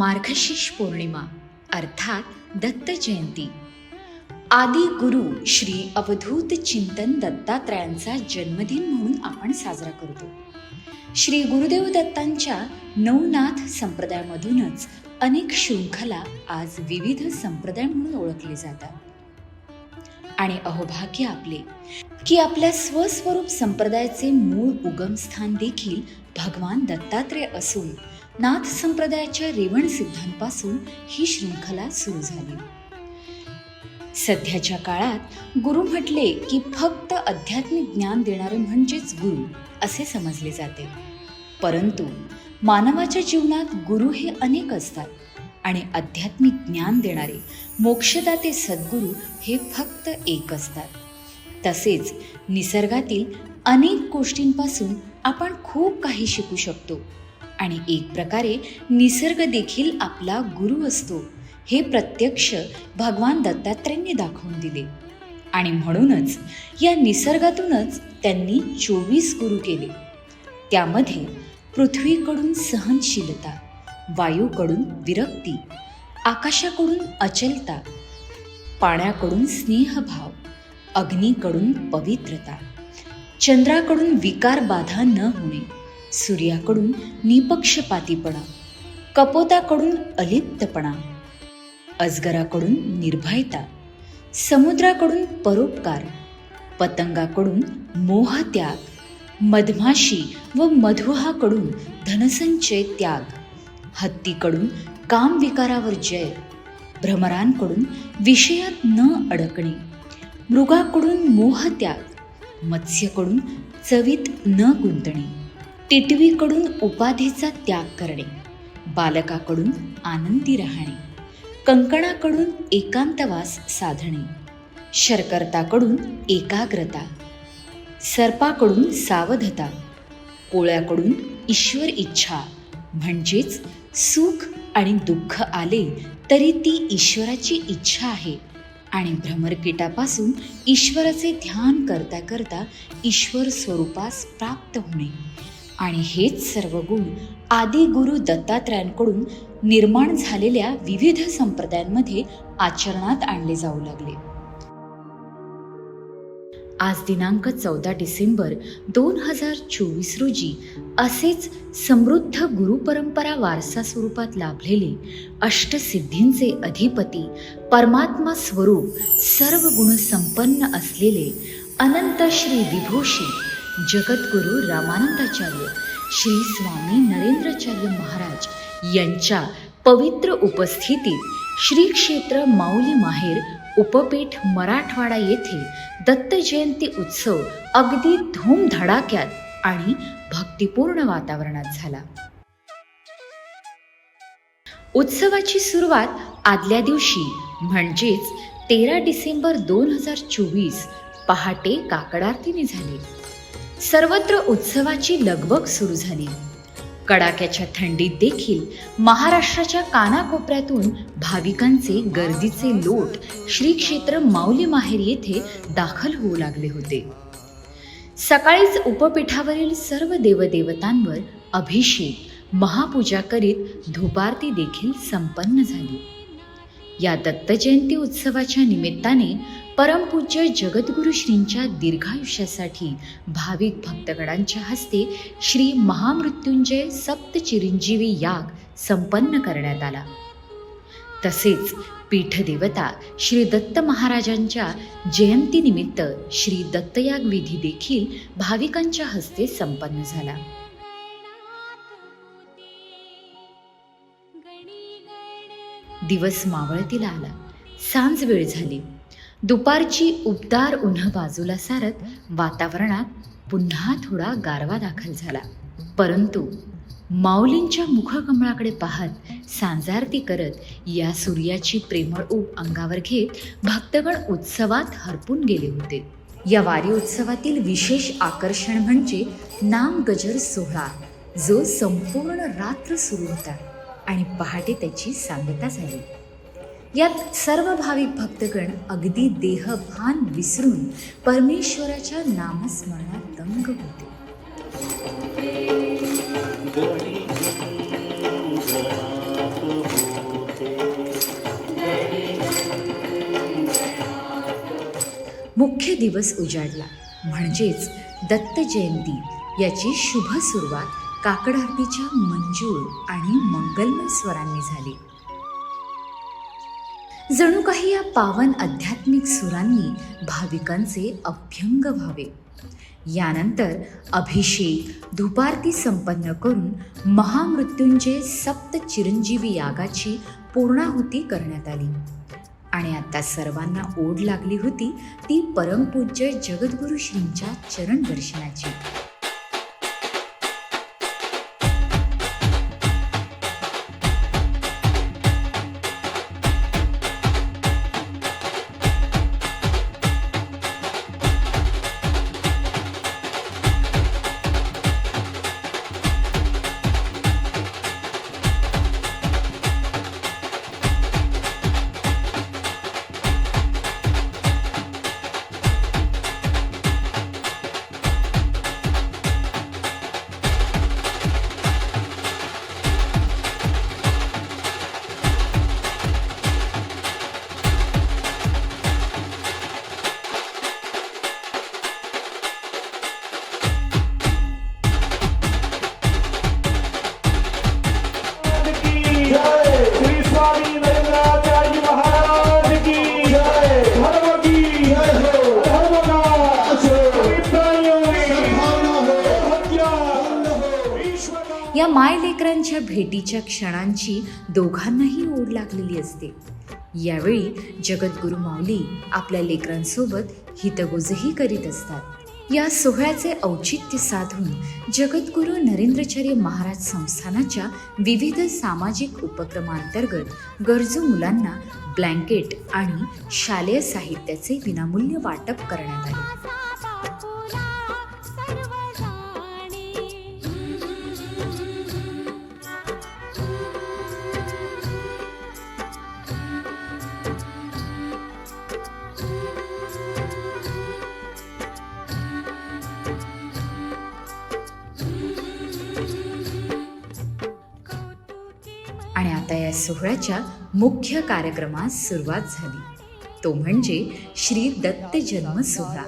मार्गशीर्ष पौर्णिमा अर्थात दत्त जयंती. आदि गुरु श्री अवधूत चिंतन दत्तात्रयांचा जन्मदिन म्हणून आपण साजरा करतो. श्री गुरुदेव दत्तांच्या नवनाथ संप्रदायामधूनच अनेक शृंखला आज विविध संप्रदाय म्हणून ओळखले जातात. आणि अहोभाग्य आपले की आपल्या स्वस्वरूप संप्रदायाचे मूळ उगमस्थान देखील भगवान दत्तात्रेय असून नाथ संप्रदायाच्या रेवण सिद्धांपासून ही शृंखला सुरू झाली. सध्याच्या काळात गुरु म्हटले की फक्त आध्यात्मिक ज्ञान देणारे म्हणजेच गुरु असे समजले जाते. परंतु मानवाच्या जीवनात गुरु हे अनेक असतात आणि आध्यात्मिक ज्ञान देणारे मोक्षदाते सद्गुरू हे फक्त एक असतात. तसेच निसर्गातील अनेक गोष्टींपासून आपण खूप काही शिकू शकतो. आणि एक प्रकारे निसर्ग देखील आपला गुरु असतो हे प्रत्यक्ष भगवान दत्तात्रेयांनी दाखवून दिले. आणि म्हणूनच या निसर्गातूनच त्यांनी चोवीस गुरु केले. त्यामध्ये पृथ्वीकडून सहनशीलता वायूकडून विरक्ती आकाशाकडून अचलता पाण्याकडून स्नेहभाव अग्नीकडून पवित्रता चंद्राकडून विकार बाधा न होणे सूर्याकडून निपक्षपातीपणा कपोताकडून अलिप्तपणा अजगराकडून निर्भयता समुद्राकडून परोपकार पतंगाकडून मोहत्याग मधमाशी व मधुहाकडून धनसंचय त्याग हत्तीकडून कामविकारावर जय भ्रमरांकडून विषयात न अडकणे मृगाकडून मोहत्याग मत्स्यकडून चवीत न गुंतणे. टिटवीकडून उपाधीचा त्याग करणे बालकाकडून आनंदी राहणे कंकणाकडून एकांतवास साधणे शर्करताकडून एकाग्रता सर्पाकडून सावधता कोळ्याकडून ईश्वर इच्छा म्हणजेच सुख आणि दुःख आले तरी ती ईश्वराची इच्छा आहे आणि भ्रमरकीटापासून ईश्वराचे ध्यान करता करता ईश्वर स्वरूपास प्राप्त होणे. आणि हेच सर्व गुण आदी गुरु दत्तात्रयांकडून निर्माण झालेल्या विविध संप्रदायांमध्ये आचरणात आणले जाऊ लागले. आज दिनांक चौदा डिसेंबर दोन हजार चोवीस रोजी असेच समृद्ध गुरुपरंपरा वारसा स्वरूपात लाभलेले अष्टसिद्धींचे अधिपती परमात्मा स्वरूप सर्व गुण संपन्न असलेले अनंत श्री विभूषी जगद्गुरु रामानंदाचार्य श्री स्वामी नरेंद्राचार्य महाराज यांच्या पवित्र उपस्थितीत श्री क्षेत्र माऊली माहेर उपपीठ मराठवाडा येथे दत्त जयंती उत्सव अगदी धूमधडाक्यात आणि भक्तिपूर्ण वातावरणात झाला. उत्सवाची सुरुवात आदल्या दिवशी म्हणजेच तेरा डिसेंबर दोन हजार चोवीस पहाटे काकडारतीने झाली. सर्वत्र उत्सवाची लगबग सुरू झाली. कडाक्याच्या थंडीत देखील महाराष्ट्राच्या कानाकोपऱ्यातून भाविकांचे गर्दीचे लोट श्री क्षेत्र माऊली माहेर येथे दाखल होऊ लागले होते. सकाळीच उपपीठावरील सर्व देवदेवतांवर अभिषेक महापूजा करीत धुपारती देखील संपन्न झाली. या दत्तजयंती उत्सवाच्या निमित्ताने परमपूज्य जगद्गुरु श्रींच्या दीर्घायुष्यासाठी भाविक भक्तगणांच्या हस्ते श्री महामृत्युंजय सप्त चिरंजीवी याग संपन्न करण्यात आला. तसेच पीठदेवता श्री दत्त महाराजांच्या जयंतीनिमित्त श्री दत्तयाग विधी देखील भाविकांच्या हस्ते संपन्न झाला. दिवस मावळतीला आला. सांज वेळ झाली. दुपारची उबदार उन्ह बाजूला सारत वातावरणात पुन्हा थोडा गारवा दाखल झाला. परंतु माऊलींच्या मुखकमळाकडे पाहत सांजारती करत या सूर्याची प्रेमळ ऊब अंगावर घेत भक्तगण उत्सवात हरपून गेले होते. या वारी उत्सवातील विशेष आकर्षण म्हणजे नाम गजर सोहळा जो संपूर्ण रात्र सुरू होता आणि पहाटे त्याची सांगता झाली. यात सर्व भाविक भक्तगण अगदी देहभान विसरून परमेश्वराच्या नामस्मरणात दंग होते. मुख्य दिवस उजाडला. म्हणजेच दत्त जयंती. याची शुभ सुरुवात काकड आरतीच्या मंजूळ आणि मंगलमय स्वरांनी झाली. जणू काही या पावन आध्यात्मिक सुरांनी भाविकांचे अभ्यंग व्हावे. यानंतर अभिषेक धुपारती संपन्न करून महामृत्युंजय सप्त चिरंजीवी यागाची पूर्णाहुती करण्यात आली. आणि आता सर्वांना ओढ लागली होती ती परमपूज्य जगद्गुरु श्रींच्या चरण दर्शनाची. या मायलेकरांच्या भेटीच्या क्षणांची दोघांनाही ओढ लागलेली असते. यावेळी जगद्गुरु माऊली आपल्या लेकरांसोबत हितगुजही करीत असतात. या सोहळ्याचे औचित्य साधून जगद्गुरू नरेंद्रचार्य महाराज संस्थानाच्या विविध सामाजिक उपक्रमांतर्गत गरजू मुलांना ब्लँकेट आणि शालेय साहित्याचे विनामूल्य वाटप करण्यात आले. सोहळ्याच्या मुख्य कार्यक्रमास सुरुवात झाली. तो म्हणजे श्री दत्त जन्म सोहळा.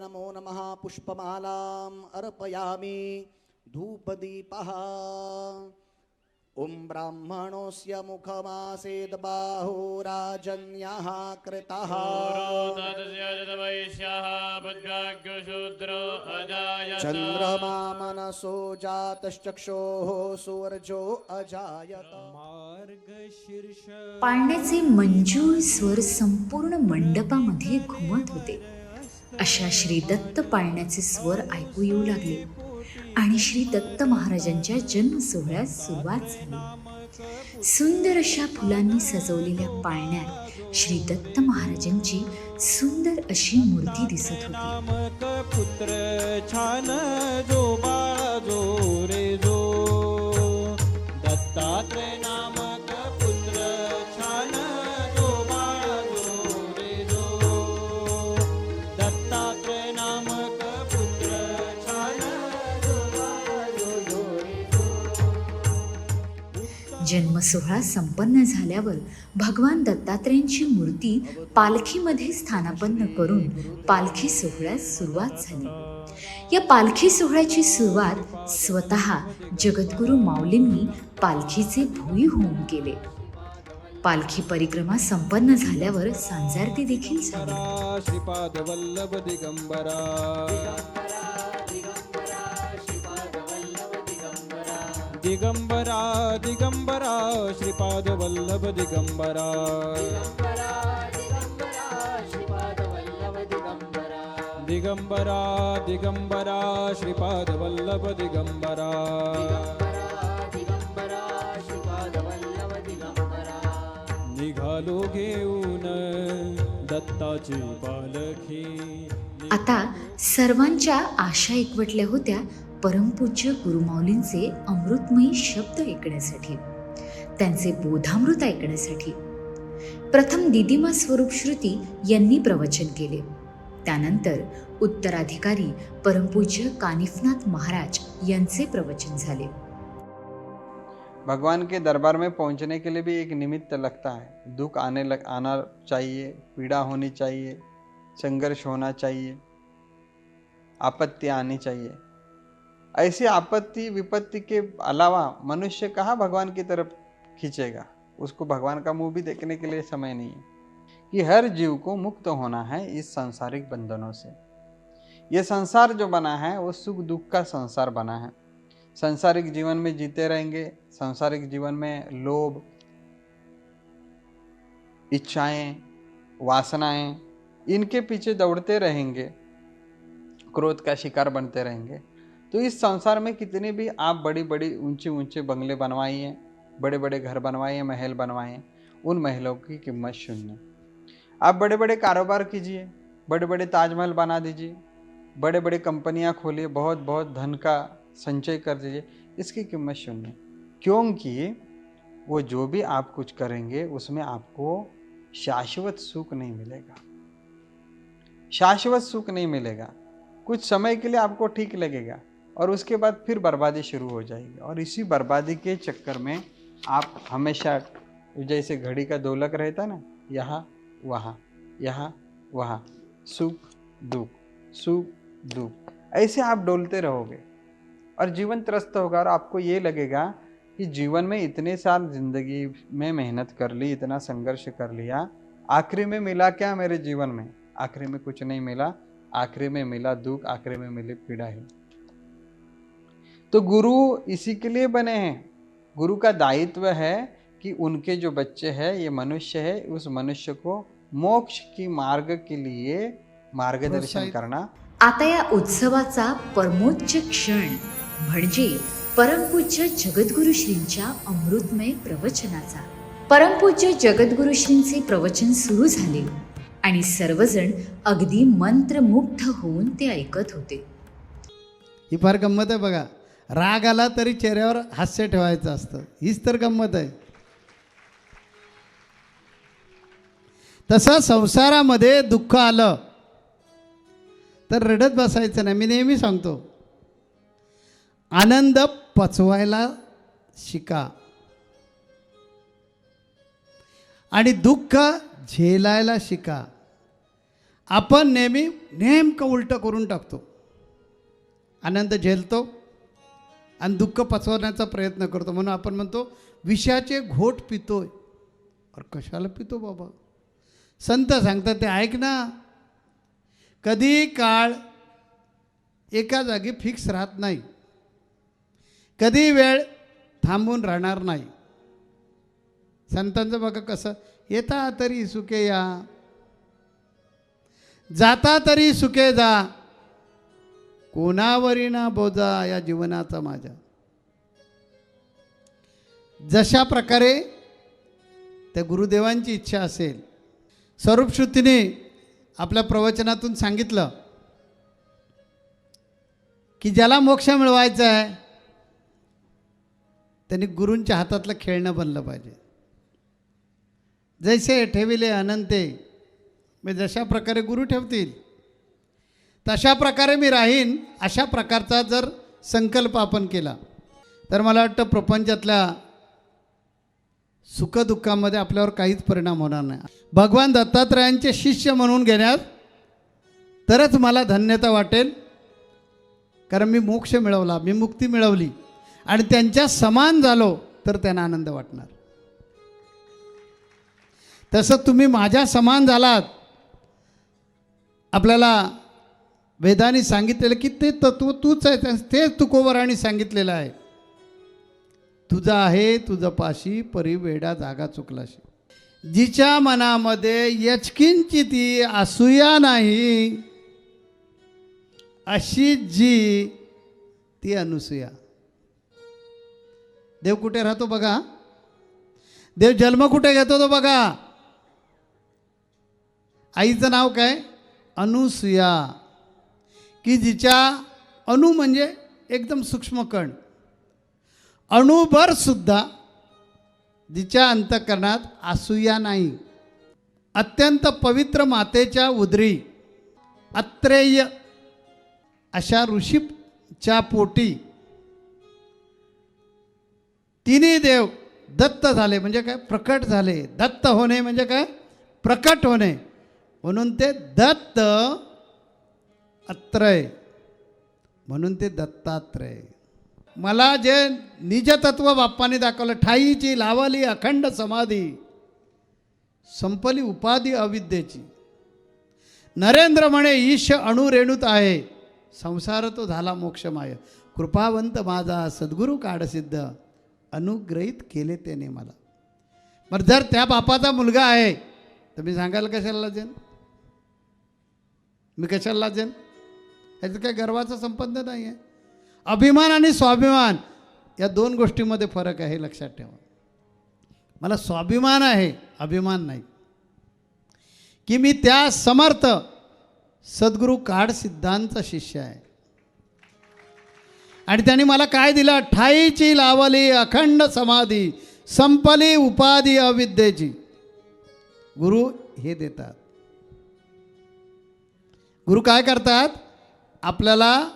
नमो नमः पुष्पमालाम् अर्पयामि धूपदीपः. ॐ ब्राह्मणोऽस्य मुखमासेद् बाहो राजन्यः कृतः। वैश्यः भद्राग्रशूद्रो अजायत। चन्द्रमा मनसो जातश्चक्षोः सूर्यो अजायत। पाळण्याचे मंजूळ स्वर संपूर्ण मंडपामध्ये घुमत होते. अशा श्री दत्त पाळण्याचे स्वर ऐकू येऊ लागले. आणि श्री दत्त महाराजांच्या जन्म सोहळ्यास सुरुवात झाली. सुंदर अशा फुलांनी सजवलेल्या पाळण्यात श्री दत्त महाराजांची सुंदर अशी मूर्ती दिसत होती. पुत्र छान जो सोहळा संपन्न झाल्यावर भगवान दत्तात्रेयांची मूर्ती पालखीमध्ये स्थानापन्न करून पालखी सोहळ्यास सुरुवात झाली. या पालखी सोहळ्याची सुरुवात स्वतः जगद्गुरु माऊलींनी पालखीचे भूई होऊन केले. पालखी परिक्रमा संपन्न झाल्यावर सांजारती देखील झाली. दिगंबरा दिगंबरा श्रीपाद वल्लभ दिगंबरा. दिगंबरा दिगंबरा श्रीपाद वल्लभ दिगंबरा. निघालो घेऊन दत्ताची पालखी. आता सर्वांच्या आशा एकवटल्या होत्या. परमपूज्य गुरुमाऊलींचे अमृतमयी शब्द ऐकण्यासाठी त्यांचे बोधामृत ऐकण्यासाठी. प्रथम दिदिमा स्वरूप श्रुती यांनी प्रवचन केले. त्यानंतर उत्तराधिकारी परमपूज्य कानिफनाथ महाराज यांचे प्रवचन झाले. भगवान के दरबार में पहुंचने के लिए भी एक निमित्त लगता है। दुख आने लग आना चाहिए पीड़ा होनी चाहिए संघर्ष होना चाहिए आपत्ति आनी चाहिए। ऐसी आपत्ति, विपत्ति के अलावा मनुष्य कहाँ भगवान की तरफ़ खींचेगा? उसको भगवान का मुँह भी देखने के लिए समय नहीं है। कि हर जीव को मुक्त होना है इस सांसारिक बंधनों से। ये संसार जो बना है, वो सुख दुख का संसार बना है। सांसारिक जीवन में जीते रहेंगे, सांसारिक जीवन में लोभ, इच्छाएँ, वासनाएँ, इनके पीछे दौड़ते रहेंगे, क्रोध का शिकार बनते रहेंगे। तो इस संसार में कितनी भी आप बड़ी बड़ी ऊँचे ऊँचे बंगले बनवाइए बड़े बड़े घर बनवाइए महल बनवाइए उन महलों की कीमत शून्य। आप बड़े बड़े कारोबार कीजिए बड़े बड़े ताजमहल बना दीजिए बड़े बड़े कंपनियाँ खोलिए बहुत बहुत धन का संचय कर दीजिए, इसकी कीमत शून्य। क्योंकि वो जो भी आप कुछ करेंगे, उसमें आपको शाश्वत सुख नहीं मिलेगा। शाश्वत सुख नहीं मिलेगा। कुछ समय के लिए आपको ठीक लगेगा। और उसके बाद फिर बर्बादी शुरू हो जाएगी। और इसी बर्बादी के चक्कर में आप हमेशा, जैसे घड़ी का दोलक रहता ना, यहाँ, वहाँ यहाँ, वहाँ, सुख, दुख सुख, दुख, ऐसे आप डोलते रहोगे। और जीवन त्रस्त होगा और आपको ये लगेगा कि जीवन में इतने साल ज़िंदगी में मेहनत कर ली, इतना संघर्ष कर लिया, आखिरी में मिला क्या मेरे जीवन में? आखिरी में कुछ नहीं मिला। आखिरी में मिला दुख, आखिरी में मिली पीड़ा ही। तो गुरु इसी के लिए बने हैं। गुरु का दायित्व है कि उनके जो बच्चे हैं ये मनुष्य है उस मनुष्य को मोक्ष की मार्ग के लिए मार्गदर्शन करना। आता या उत्सवाचा परमोच्च क्षण म्हणजे परमपूज्य जगद्गुरु श्रींच्या अमृतमय प्रवचनाचा। परमपूज्य जगद्गुरु श्रींचे प्रवचन सुरू झाले आणि सर्वजण अगदी मंत्रमुग्ध होऊन ते ऐकत होते। ही फार गंमत आहे बघा. राग आला तरी चेहऱ्यावर हास्य ठेवायचं असतं. हीच तर गंमत आहे. तसं संसारामध्ये दुःख आलं तर रडत बसायचं नाही. मी नेहमी सांगतो आनंद पचवायला शिका. आणि दुःख झेलायला शिका. आपण नेहमी नेमकं उलटं करून टाकतो. आनंद झेलतो आणि दुःख पचवण्याचा प्रयत्न करतो. म्हणून आपण म्हणतो विषाचे घोट पितोय. और कशाला पितो बाबा? संत सांगतात ते ऐक ना कधी काळ एका जागी फिक्स राहत नाही. कधी वेळ थांबून राहणार नाही. संतांचं बघा कसं येता तरी सुके या जाता तरी सुके जा कोणावरी ना बोजा या जीवनाचा माझ्या. जशा प्रकारे त्या गुरुदेवांची इच्छा असेल स्वरूपश्रुतीने आपल्या प्रवचनातून सांगितलं की ज्याला मोक्ष मिळवायचा आहे त्यांनी गुरूंच्या हातातलं खेळणं बनलं पाहिजे. जैसे ठेविले अनंते मी जशा प्रकारे गुरु ठेवतील तशा प्रकारे मी राहीन अशा प्रकारचा जर संकल्प आपण केला तर मला वाटतं प्रपंचातल्या सुखदुःखामध्ये आपल्यावर काहीच परिणाम होणार नाही. भगवान दत्तात्रयांचे शिष्य म्हणून घेण्यात तरच मला धन्यता वाटेल कारण मी मोक्ष मिळवला मी मुक्ती मिळवली आणि त्यांच्या समान झालो तर त्यांना आनंद वाटणार. तसं तुम्ही माझ्या समान झालात आपल्याला वेदाने सांगितलेलं की ते तत्व तूच आहे तेच तुकोबराने सांगितलेलं आहे. तुझा आहे तुझं पाशी परी वेडा जागा चुकलाशी. जिच्या मनामध्ये यचकिंची ती असूया नाही अशी जी ती अनुसूया. देव कुठे राहतो बघा? देव जन्म कुठे घेतो तो बघा? आईचं नाव काय? अनुसूया. की जिच्या अणु म्हणजे एकदम सूक्ष्म कण. अणुभर सुद्धा जिच्या अंतकरणात आसूया नाही. अत्यंत पवित्र मातेच्या उदरी अत्रेय अशा ऋषीच्या पोटी तिन्ही देव दत्त झाले म्हणजे काय? प्रकट झाले. दत्त होणे म्हणजे काय? प्रकट होणे. म्हणून ते दत्त अत्रय. म्हणून ते दत्तात्रय. मला जे निजतत्व बाप्पाने दाखवलं ठाईची लावली अखंड समाधी संपली उपाधी अविद्येची. नरेंद्र म्हणे ईश अणुरेणूत आहे. संसार तो झाला मोक्षमाय. कृपावंत माझा सद्गुरू काढसिद्ध अनुग्रहित केले त्याने मला. बरं जर त्या बापाचा मुलगा आहे तर मी सांगायला कशाला जेन मी कशाला जेन ह्याचं काही गर्वाचा संबंध नाही आहे अभिमान आणि स्वाभिमान या दोन गोष्टीमध्ये फरक आहे लक्षात ठेवा. मला स्वाभिमान आहे अभिमान नाही. की मी त्या समर्थ सद्गुरू काड सिद्धांचा शिष्य आहे. आणि त्यांनी मला काय दिलं? ठाईची लावली अखंड समाधी संपली उपाधी अविद्येची. गुरु हे देतात. गुरु काय करतात? आपल्याला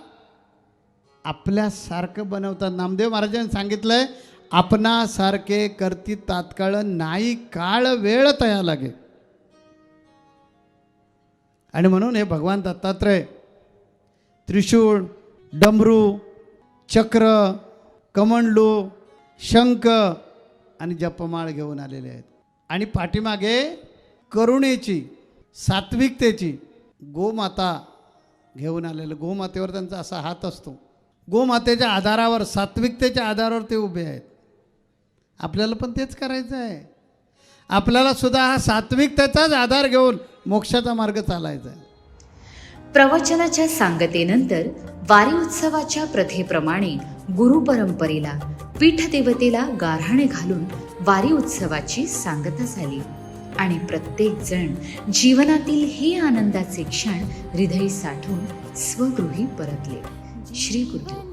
आपल्यासारखं बनवतात. नामदेव महाराजांनी सांगितलंय आपणासारखे करती तात्काळ नाही काळ वेळ तया लागे आणि म्हणून हे भगवान दत्तात्रय त्रिशूळ डमरू चक्र कमंडलू शंख आणि जपमाळ घेऊन आलेले आहेत. आणि पाठीमागे करुणेची सात्विकतेची गोमाता घेऊन आलेलं. गोमातेवर त्यांचा असा हात असतो. गोमातेच्या आधारावर सात्विकतेच्या आधारावर ते उभे आहेत. आपल्याला पण तेच करायचं आहे. आपल्याला सुद्धा हा सात्विकतेचाच आधार घेऊन मोक्षाचा मार्ग चालायचा आहे. प्रवचनाच्या सांगतेनंतर वारी उत्सवाच्या प्रथेप्रमाणे गुरु परंपरेला पीठदेवतेला गारहाणे घालून वारी उत्सवाची सांगता झाली. आणि प्रत्येक जण जीवनातील हे आनंदाचे क्षण हृदयी साठवून स्वगृही परतले. श्री गुरुदेव.